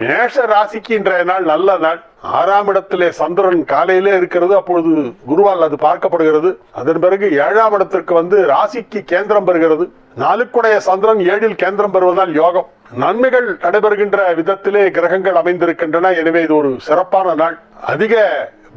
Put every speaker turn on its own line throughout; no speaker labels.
மேஷ ராசிக்கு இன்றைய நாள் நல்ல நாள். ஆறாம் இடத்திலே சந்திரன் காலையிலே இருக்கிறது அப்பொழுது குருவால் அது பார்க்கப்படுகிறது. அதன் பிறகு ஏழாம் இடத்திற்கு வந்து ராசிக்கு கேந்திரம் பெறுகிறது. நாளுக்குடைய சந்திரன் ஏழில் கேந்திரம் பெறுவதால் யோகம். நன்மைகள் நடைபெறுகின்ற விதத்திலே கிரகங்கள் அமைந்திருக்கின்றன. எனவே இது ஒரு சிறப்பான நாள். அதிக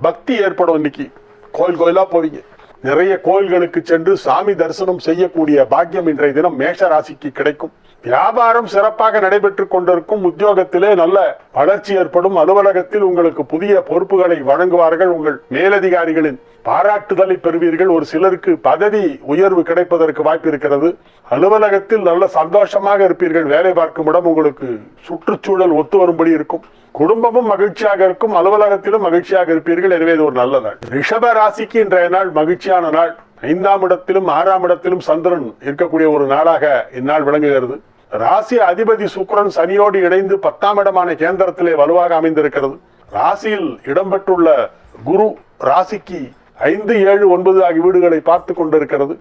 பக்தி ஏற்படும் இன்னைக்கு. கோயில் கோயிலா போவீங்க. நிறைய கோயில்களுக்கு சென்று சாமி தரிசனம் செய்யக்கூடிய பாக்கியம் இன்றைய தினம் மேஷ ராசிக்கு கிடைக்கும். வியாபாரம் சிறப்பாக நடைபெற்றுக் கொண்டிருக்கும் உத்தியோகத்திலே நல்ல வளர்ச்சி ஏற்படும். அலுவலகத்தில் உங்களுக்கு புதிய பொறுப்புகளை வழங்குவார்கள் உங்கள் மேலதிகாரிகளின் பாராட்டுதலை பெறுவீர்கள். ஒரு சிலருக்கு பதவி உயர்வு கிடைப்பதற்கு வாய்ப்பு இருக்கிறது. அலுவலகத்தில் நல்ல சந்தோஷமாக இருப்பீர்கள். வேலை பார்க்கும் இடம் உங்களுக்கு சுற்றுச்சூழல் ஒத்து வரும்படி இருக்கும். குடும்பமும் மகிழ்ச்சியாக இருக்கும். அலுவலகத்திலும் மகிழ்ச்சியாக இருப்பீர்கள். எனவே இது ஒரு நல்ல நாள். ரிஷப ராசிக்கு இன்றைய நாள் மகிழ்ச்சியான நாள். ஐந்தாம் இடத்திலும் ஆறாம் இடத்திலும் சந்திரன் இருக்கக்கூடிய ஒரு நாளாக இந்நாள் விளங்குகிறது. ராசி அதிபதி சுக்ரன் சனியோடு இணைந்து பத்தாம் இடமான கேந்திரத்திலே வலுவாக அமைந்திருக்கிறது. ராசியில் இடம்பெற்றுள்ள குரு ராசிக்கு ஐந்து ஏழு ஒன்பது ஆகிய வீடுகளை பார்த்து கொண்டிருக்கிறது.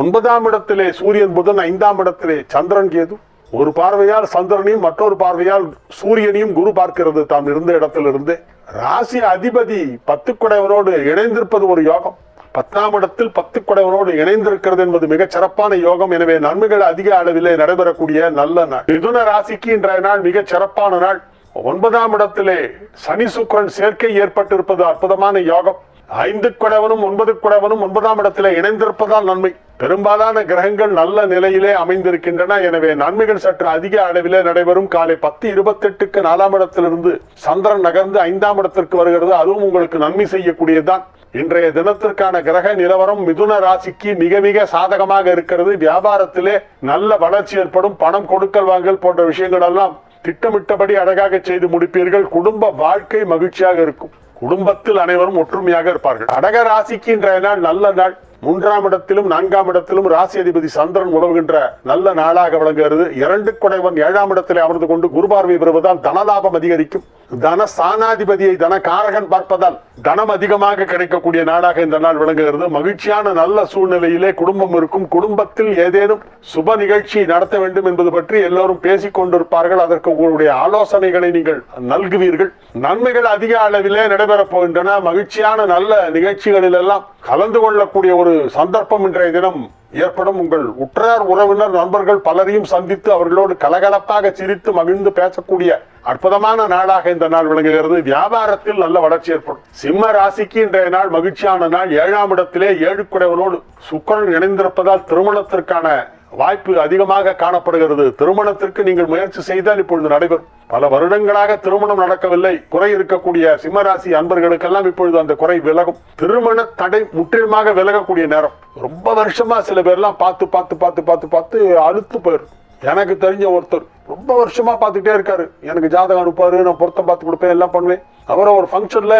ஒன்பதாம் இடத்திலே சூரியன் புதன் ஐந்தாம் இடத்திலே சந்திரன் கேது. ஒரு பார்வையால் சந்திரனையும் மற்றொரு பார்வையால் சூரியனையும் குரு பார்க்கிறது. தாம் இருந்த இடத்திலிருந்தே. ராசி அதிபதி பத்து குடைவனோடு இணைந்திருப்பது ஒரு யோகம். பத்தாம் இடத்தில் பத்து குடைவனோடு இணைந்திருக்கிறது என்பது மிகச் சிறப்பான யோகம். எனவே நன்மைகள் அதிக அளவிலே நடைபெறக்கூடிய நல்ல நாள். மிதுன ராசிக்கு இன்றைய நாள் மிகச் சிறப்பான நாள். ஒன்பதாம் இடத்திலே சனி சுக்கரன் சேர்க்கை ஏற்பட்டிருப்பது அற்புதமான யோகம். ஐந்து குடவனும் ஒன்பது குடவனும் ஒன்பதாம் இடத்திலே இணைந்திருப்பதால் நன்மை. பெரும்பாலான கிரகங்கள் நல்ல நிலையிலே அமைந்திருக்கின்றன. எனவே நன்மைகள் சற்று அதிக அளவிலே நடைபெறும். காலை பத்து இருபத்தெட்டுக்கு நாலாம் இடத்திலிருந்து சந்திரன் நகர்ந்து ஐந்தாம் இடத்திற்கு வருகிறது. அதுவும் உங்களுக்கு நன்மை செய்யக்கூடியதுதான். இன்றைய தினத்திற்கான கிரக நிலவரம் மிதுன ராசிக்கு மிக மிக சாதகமாக இருக்கிறது. வியாபாரத்திலே நல்ல வளர்ச்சி ஏற்படும். பணம் கொடுக்கல் வாங்கல் போன்ற விஷயங்கள் எல்லாம் திட்டமிட்டபடி அழகாக செய்து முடிப்பீர்கள். குடும்ப வாழ்க்கை மகிழ்ச்சியாக இருக்கும். குடும்பத்தில் அனைவரும் ஒற்றுமையாக இருப்பார்கள். கடக ராசிக்கு இன்றைய நாள் நல்ல நாள். மூன்றாம் இடத்திலும் நான்காம் இடத்திலும் ராசி அதிபதி சந்திரன் உழவுகின்ற நல்ல நாளாக விளங்குகிறது. இரண்டு குடைவன் ஏழாம் இடத்திலே அமர்ந்து கொண்டு குருபார்வை பெறுவதால் தனலாபம் அதிகரிக்கும். தன சாணாதிபதியை தன காரகன் பார்ப்பதால் தனம் அதிகமாக கிடைக்கக்கூடிய நாளாக இந்த நாள் விளங்குகிறது. மகிழ்ச்சியான நல்ல சூழ்நிலையிலே குடும்பம் இருக்கும். குடும்பத்தில் ஏதேனும் சுப நிகழ்ச்சி நடத்த வேண்டும் என்பது பற்றி எல்லோரும் பேசிக் கொண்டிருப்பார்கள். அதற்கு உங்களுடைய ஆலோசனைகளை நீங்கள் நல்குவீர்கள். நன்மைகள் அதிக அளவிலே நடைபெறப் போகின்றன. மகிழ்ச்சியான நல்ல நிகழ்ச்சிகளில் எல்லாம் கலந்து கொள்ளக்கூடிய ஒரு சந்தர்ப்பம் இன்றைய தினம் ஏற்படும். உங்கள் உற்றார் உறவினர் நண்பர்கள் பலரையும் சந்தித்து அவர்களோடு கலகலப்பாக சிரித்து மகிழ்ந்து பேசக்கூடிய அற்புதமான நாளாக இந்த நாள் விளங்குகிறது. வியாபாரத்தில் நல்ல வளர்ச்சி ஏற்படும். சிம்ம ராசிக்கு இன்றைய நாள் மகிழ்ச்சியான நாள். ஏழாம் இடத்திலே ஏழு குடைவனோடு சுக்கரன் இணைந்திருப்பதால் திருமணத்திற்கான வாய்ப்பு அதிகமாக காணப்படுகிறது. திருமணத்திற்கு நீங்கள் முயற்சி செய்தால் இப்பொழுது நடைபெறும். பல வருடங்களாக திருமணம் நடக்கவில்லை. குறை இருக்கக்கூடிய சிம்மராசி அன்பர்களுக்கெல்லாம் இப்பொழுது அந்த குறை விலகும். திருமண தடை முற்றிலுமாக விலகக்கூடிய நேரம். ரொம்ப வருஷமா சில பேர்லாம் பார்த்து பார்த்து பார்த்து பார்த்து பார்த்து அழுத்து போயிடும் எனக்கு தெரிஞ்ச ஒருத்தர் ரொம்ப வருஷமா பார்த்துட்டே இருக்காரு. எனக்கு ஜாதகம் அனுப்பாரு நான் பொருத்தம் பார்த்து கொடுப்பேன் எல்லாம் பண்ணுவேன். அவரை ஒரு ஃபங்க்ஷன்ல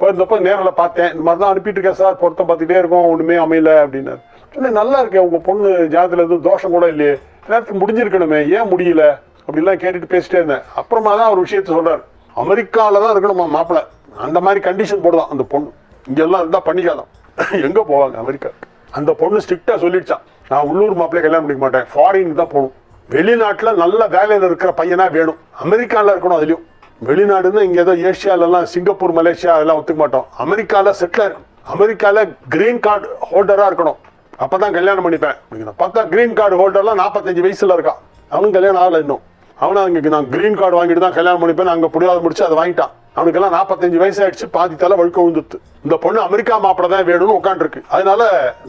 போயிருந்தப்ப நேரில் பார்த்தேன். இந்த மாதிரி தான் அனுப்பிட்டு இருக்கேன் சார் பொருத்தம் பார்த்துட்டே இருக்கோம் ஒண்ணுமே அமையல அப்படின்னாரு. இல்லை நல்லா இருக்கே. உங்கள் பொண்ணு ஜாதத்தில் எதுவும் தோஷம் கூட இல்லையே. நேரத்துக்கு முடிஞ்சிருக்கணுமே. ஏன் முடியல? அப்படிலாம் கேட்டுட்டு பேசிட்டே இருந்தேன். அப்புறமா தான் ஒரு விஷயத்த சொல்கிறார் அமெரிக்காவில் தான் இருக்கணுமா மாப்பிள்ளை அந்த மாதிரி கண்டிஷன் போடுதான் அந்த பொண்ணு. இங்கெல்லாம் இருந்தால் பண்ணிக்காதான் எங்கே போவாங்க அமெரிக்கா? அந்த பொண்ணு ஸ்ட்ரிக்டாக சொல்லிடுச்சான் நான் உள்ளூர் மாப்பிள்ளை கல்யாணம் பண்ணிக்க மாட்டேன். ஃபாரின் தான் போகணும். வெளிநாட்டில் நல்ல வேலையில் இருக்கிற பையனாக வேணும். அமெரிக்காவில் இருக்கணும் அதுலேயும். வெளிநாடுன்னா இங்கே ஏதோ ஏசியால சிங்கப்பூர் மலேசியா அதெல்லாம் ஒத்துக்க மாட்டோம். அமெரிக்காவில் செட்டில் இருக்கணும். அமெரிக்காவில் கிரீன் கார்டு ஹோல்டராக இருக்கணும். அப்பதான் கல்யாணம் பண்ணிப்பேன். அப்படிங்கிறான். பார்த்தா கிரீன் கார்டு ஹோல்டர்லாம் நாற்பத்தஞ்சு வயசுல இருக்கான். அவனும் கல்யாணம் ஆகல இன்னும். அவனும் அங்கே நான் கிரீன் கார்டு வாங்கிட்டு தான் கல்யாணம் பண்ணிப்பேன். அங்க புரியாத முடிச்சு அதை வாங்கிட்டான். அவனுக்கெல்லாம் நாற்பத்தஞ்சு வயசு ஆயிடுச்சு. பாதி தலை வழுக்க விழுந்துட்டு இந்த பொண்ணு அமெரிக்கா மாப்பிள தான் வேணும்னு உட்காந்துருக்கு அதனால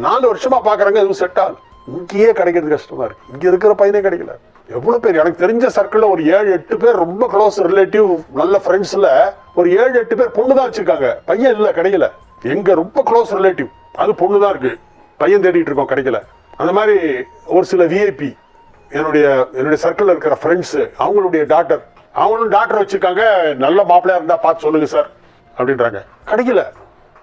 நாலு வருஷமா பாக்குறாங்க எதுவும் செட் ஆகல. இங்கேயே கிடைக்கிறது கஷ்டமா இருக்கு. இங்க இருக்கிற பையனே கிடைக்கல. எவ்வளவு பேர்? எனக்கு தெரிஞ்ச சர்க்கிள்ல ஒரு ஏழு எட்டு பேர் ரொம்ப க்ளோஸ் ரிலேட்டிவ் நல்ல ஃப்ரெண்ட்ஸ்ல ஒரு ஏழு எட்டு பேர் பொண்ணு தான் வச்சிருக்காங்க. பையன் இல்ல கிடைக்கல. எங்க ரொம்ப க்ளோஸ் ரிலேட்டிவ் அது பொண்ணு தான் இருக்கு. பையன் தேடிட்டு இருக்கோம் கிடைக்கல. அந்த மாதிரி ஒரு சில விஐபி என்னுடைய என்னுடைய சர்க்கிளில் இருக்கிற ஃப்ரெண்ட்ஸ் அவங்களுடைய டாக்டர் அவங்களும் டாக்டர் வச்சுருக்காங்க. நல்ல மாப்பிள்ளையாக இருந்தால் பார்த்து சொல்லுங்கள் சார் அப்படின்றாங்க. கிடைக்கல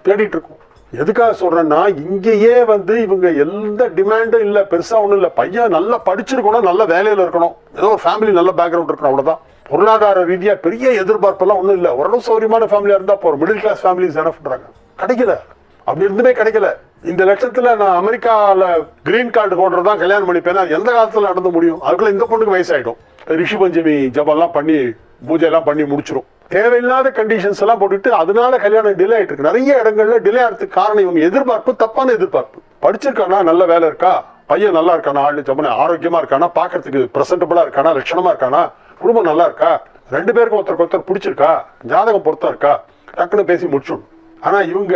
தேடிட்டு இருக்கோம். எதுக்காக சொல்கிறேன்னா இங்கேயே வந்து இவங்க எந்த டிமாண்டும் இல்லை பெருசாக ஒன்றும் இல்லை. பையன் நல்லா படிச்சிருக்கணும் நல்ல வேலையில் இருக்கணும். ஏதோ ஒரு ஃபேமிலி நல்ல பேக்ரவுண்ட் இருக்கணும் அவ்வளோதான் பொருளாதார ரீதியாக பெரிய எதிர்பார்ப்பெல்லாம் ஒன்றும் இல்லை. ஓரளவு சௌரியமான ஃபேமிலியாக இருந்தால் போகிற மிடில் கிளாஸ் ஃபேமிலிஸ் என்ன பண்ணுறாங்க கிடைக்கல. அப்படி இருந்துமே கிடைக்கல. இந்த லட்சத்துல நான் அமெரிக்கால கிரீன் கார்டு ஹோல்டர் தான் கல்யாணம் பண்ணிப்பேன். அது எந்த காலத்துல நடந்து முடியும்? அதுக்குள்ள இந்த பொண்ணுக்கு வயசாயிடும். ரிஷி பஞ்சமி ஜபம்லாம் பண்ணி பூஜை எல்லாம் பண்ணி முடிச்சிடும் தேவையில்லாத கண்டிஷன்ஸ் எல்லாம் போட்டுட்டு அதனால கல்யாணம் டிலே ஆயிட்டு இருக்கு. நிறைய இடங்கள்ல டிலே ஆகிறதுக்கு காரணம் இவங்க எதிர்பார்ப்பு தப்பான எதிர்பார்ப்பு. படிச்சிருக்கானா? நல்ல வேலை இருக்கா? பையன் நல்லா இருக்கானா? ஆளு ஜம்மன ஆரோக்கியமா இருக்கானா? பாக்குறதுக்கு பிரசன்டபிளா இருக்கானா? லட்சணமா இருக்கானா? குடும்பம் நல்லா இருக்கா? ரெண்டு பேருக்கும் ஒருத்தருக்கு ஒருத்தர் பிடிச்சிருக்கா? ஜாதகம் பொருத்தம் இருக்கா? டக்குன்னு பேசி முடிச்சிடும் ஆனா இவங்க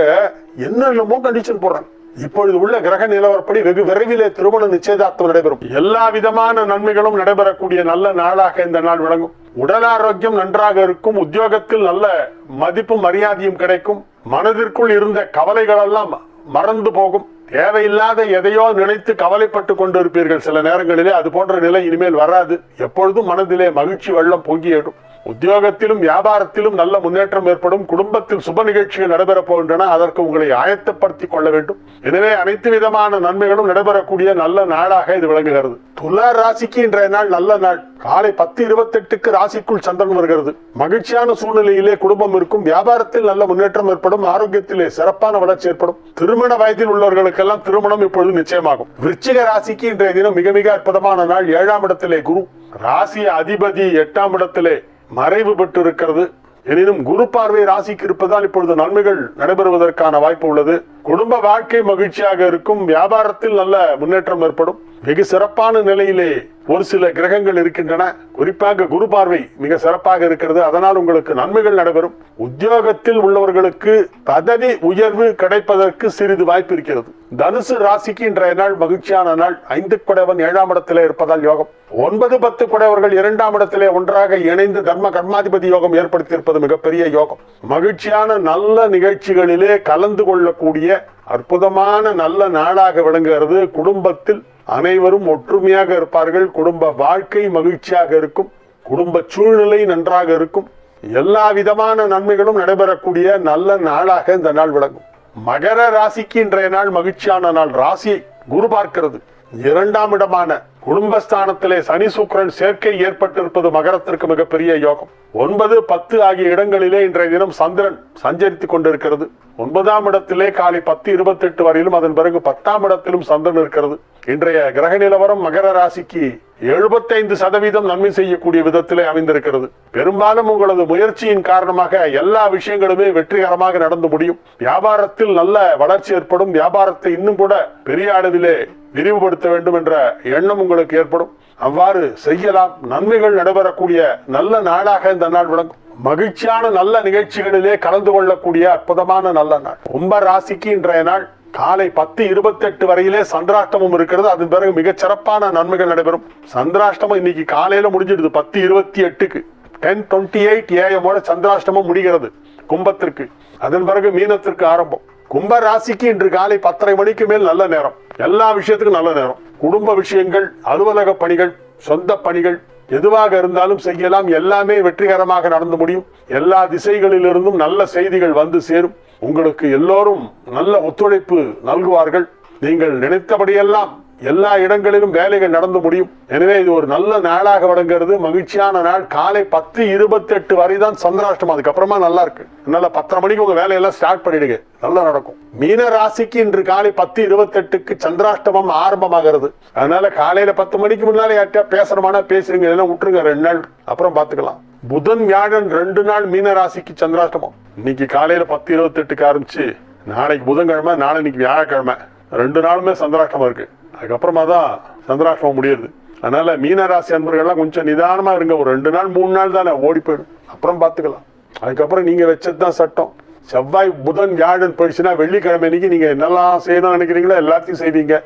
என்னென்னமோ கண்டிஷன் போடுறாங்க. இப்பொழுது உள்ள கிரக நிலவரப்படி வெகு விரைவிலே திருமண நிச்சயதார்த்தம் நடைபெறும். எல்லா விதமான நன்மைகளும் நடைபெறக்கூடிய நல்ல நாளாக இந்த நாள் விளங்கும். உடல் ஆரோக்கியம் நன்றாக இருக்கும் உத்தியோகத்தில் நல்ல மதிப்பும் மரியாதையும் கிடைக்கும் மனதிற்குள் இருந்த கவலைகள் எல்லாம் மறந்து போகும். தேவையில்லாத எதையோ நினைத்து கவலைப்பட்டு கொண்டிருப்பீர்கள் சில நேரங்களிலே. அது போன்ற நிலை இனிமேல் வராது. எப்பொழுதும் மனதிலே மகிழ்ச்சி வெள்ளம் பொங்கியிடும் உத்தியோகத்திலும் வியாபாரத்திலும் நல்ல முன்னேற்றம் ஏற்படும். குடும்பத்தில் சுப நிகழ்ச்சிகள் நடைபெறப் போகின்றன. அதற்கு உங்களை ஆயத்தப்படுத்திக் கொள்ள வேண்டும். எனவே அனைத்து விதமான நன்மைகளும் நடைபெறக்கூடிய நல்ல நாளாக இது விளங்குகிறது. துலா ராசிக்கு இன்றைய நாள் நல்ல நாள். காலை பத்து இருபத்தெட்டுக்கு ராசிக்குள் சந்திரன் வருகிறது. மகிழ்ச்சியான சூழ்நிலையிலே குடும்பம் இருக்கும். வியாபாரத்தில் நல்ல முன்னேற்றம் ஏற்படும். ஆரோக்கியத்திலே சிறப்பான வளர்ச்சி ஏற்படும். திருமண வயதில் உள்ளவர்களுக்கு உள்ளவர்களுக்கெல்லாம் திருமணம் இப்பொழுது நிச்சயமாகும். விருச்சிக ராசிக்கு இன்றைய தினம் மிக மிக அற்புதமான நாள். ஏழாம் இடத்திலே குரு. ராசி அதிபதி எட்டாம் இடத்திலே மறைவு பெற்று இருக்கிறது எனினும் குரு பார்வை ராசிக்கு இருப்பதால் இப்பொழுது நன்மைகள் நடைபெறுவதற்கான வாய்ப்பு உள்ளது. குடும்ப வாழ்க்கை மகிழ்ச்சியாக இருக்கும். வியாபாரத்தில் நல்ல முன்னேற்றம் ஏற்படும். வெகு சிறப்பான நிலையிலே ஒரு சில கிரகங்கள் இருக்கின்றன. குறிப்பாக குரு பார்வை மிக சிறப்பாக இருக்கிறது. அதனால் உங்களுக்கு நன்மைகள் நடைபெறும். உத்தியோகத்தில் உள்ளவர்களுக்கு பதவி உயர்வு கிடைப்பதற்கு சிறிது வாய்ப்பு இருக்கிறது. தனுசு ராசிக்கு இன்றைய நாள் மகிழ்ச்சியான நாள். ஐந்து குடைவன் ஏழாம் இடத்திலே இருப்பதால் யோகம். ஒன்பது பத்து குடைவர்கள் இரண்டாம் இடத்திலே ஒன்றாக இணைந்து தர்ம கர்மாதிபதி யோகம் ஏற்படுத்தியிருப்பது மிகப்பெரிய யோகம். மகிழ்ச்சியான நல்ல நிகழ்ச்சிகளிலே கலந்து கொள்ளக்கூடிய அற்புதமான நல்ல நாளாக விளங்குகிறது. குடும்பத்தில் அனைவரும் ஒற்றுமையாக இருப்பார்கள். குடும்ப வாழ்க்கை மகிழ்ச்சியாக இருக்கும். குடும்ப சூழ்நிலை நன்றாக இருக்கும். எல்லா விதமான நன்மைகளும் நடைபெறக்கூடிய நல்ல நாளாக இந்த நாள் விளங்கும். மகர ராசிக்கு இன்றைய நாள் மகிழ்ச்சியான நாள். ராசியை குரு பார்க்கிறது. இரண்டாம் இடமான குடும்பஸ்தானத்திலே சனி சுக்கரன் சேர்க்கை ஏற்பட்டிருப்பது மகரத்திற்கு மிகப்பெரிய யோகம். ஒன்பது பத்து ஆகிய இடங்களிலே இன்றைய தினம் சந்திரன் சஞ்சரித்துக் கொண்டிருக்கிறது. ஒன்பதாம் இடத்திலே காலை பத்து இருபத்தி எட்டு வரையிலும் அதன் பிறகு பத்தாம் இடத்திலும் சந்திரன் இருக்கிறது. இன்றைய கிரக நிலவரம் மகர ராசிக்கு எழுபத்தைந்து சதவீதம் நன்மை செய்யக்கூடிய விதத்திலே அமைந்திருக்கிறது. பெரும்பாலும் உங்களது முயற்சியின் காரணமாக எல்லா விஷயங்களுமே வெற்றிகரமாக நடந்து முடியும். வியாபாரத்தில் நல்ல வளர்ச்சி ஏற்படும். வியாபாரத்தை இன்னும் கூட பெரிய அளவிலே விரிவுபடுத்த வேண்டும் என்ற எண்ணம் உங்களுக்கு ஏற்படும். அவ்வாறு செய்யலாம். நன்மைகள் நடைபெறக்கூடிய நல்ல நாளாக இந்த நாள் விளங்கும். மகிழ்ச்சியான நல்ல நிகழ்ச்சிகளிலே கலந்து கொள்ளக்கூடிய அற்புதமான நல்ல நாள். கும்ப ராசிக்கு இன்றைய நாள் காலை பத்து இருபத்தி எட்டு வரையிலே சந்திராஷ்டமம் இருக்கிறது. அதன் பிறகு மிகச் சிறப்பான நன்மைகள் நடைபெறும். சந்திராஷ்டமம் இன்னைக்கு காலையில முடிஞ்சிடுது பத்து இருபத்தி எட்டுக்கு. டென் டுவெண்ட்டி எயிட் ஏஎமோட சந்திராஷ்டமம் முடிகிறது கும்பத்திற்கு. அதன் பிறகு மீனத்திற்கு ஆரம்பம். கும்ப ராசிக்கு இன்று காலை பத்தரை மணிக்கு மேல் நல்ல நேரம். எல்லா விஷயத்துக்கும் நல்ல நேரம். குடும்ப விஷயங்கள் அலுவலக பணிகள் சொந்த பணிகள் எதுவாக இருந்தாலும் செய்யலாம். எல்லாமே வெற்றிகரமாக நடந்து முடியும். எல்லா திசைகளிலிருந்தும் நல்ல செய்திகள் வந்து சேரும். உங்களுக்கு எல்லோரும் நல்ல ஒத்துழைப்பு நல்குவார்கள். நீங்கள் நினைத்தபடியெல்லாம் எல்லா இடங்களிலும் வேலைகள் நடந்து முடியும். எனவே இது ஒரு நல்ல நாளாக வழங்குறது மகிழ்ச்சியான நாள். காலை பத்து இருபத்தி எட்டு வரை தான் சந்திராஷ்டம் அதுக்கப்புறமா நல்லா இருக்கு. அதனால பத்தரை மணிக்கு உங்க வேலையெல்லாம் ஸ்டார்ட் பண்ணிடுங்க. நல்லா நடக்கும். மீன ராசிக்கு இன்று காலை பத்து இருபத்தி எட்டுக்கு சந்திராஷ்டமம் ஆரம்பமாகிறது. அதனால காலையில பத்து மணிக்கு முன்னாலே யார்கிட்டயா பேசணுமானா பேசுறீங்க. இதெல்லாம் விட்டுருங்க. ரெண்டு நாள். அப்புறம் பாத்துக்கலாம் புதன் வியாழன் ரெண்டு நாள் மீன ராசிக்கு சந்திராஷ்டமம். இன்னைக்கு காலையில பத்து இருபத்தி எட்டுக்கு ஆரம்பிச்சு நாளைக்கு புதன்கிழமை நாளை இன்னைக்கு வியாழக்கிழமை. ரெண்டு நாளுமே சந்திராஷ்டமா இருக்கு. அதுக்கப்புறமா தான் சந்திராஷ்டமம் முடியுது. அதனால மீனராசி அன்பர்கள்லாம் கொஞ்சம் நிதானமா இருங்க. ஒரு ரெண்டு நாள் மூணு நாள் தானே ஓடி போயிடும். அப்புறம் பார்த்துக்கலாம். அதுக்கப்புறம் நீங்க வச்சது தான் சட்டம். செவ்வாய் புதன் வியாழன் போயிடுச்சுன்னா வெள்ளிக்கிழமை அன்னைக்கு நீங்க என்னெல்லாம் செய்யணும்னு நினைக்கிறீங்களோ எல்லாத்தையும் செய்வீங்க.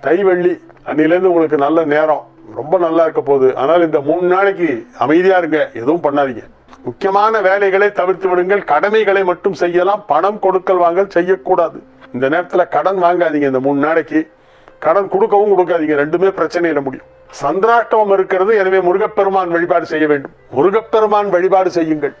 தை வெள்ளி அன்னிலேருந்து உங்களுக்கு நல்ல நேரம். ரொம்ப நல்லா இருக்க போகுது. ஆனால் இந்த மூணு நாளைக்கு அமைதியா இருங்க. எதுவும் பண்ணாதீங்க. முக்கியமான வேலைகளை தவிர்த்து விடுங்கள். கடமைகளை மட்டும் செய்யலாம். பணம் கொடுக்கல் வாங்கல் செய்யக்கூடாது. இந்த நேரத்தில் கடன் வாங்காதீங்க. இந்த மூணு நாளைக்கு. கடன் கொடுக்கவும் கொடுக்காதீங்க. ரெண்டுமே பிரச்சனையில முடியும். சந்திராஷ்டமம் இருக்கிறது எனவே முருகப்பெருமான் வழிபாடு செய்ய வேண்டும். முருகப்பெருமான் வழிபாடு செய்யுங்கள்.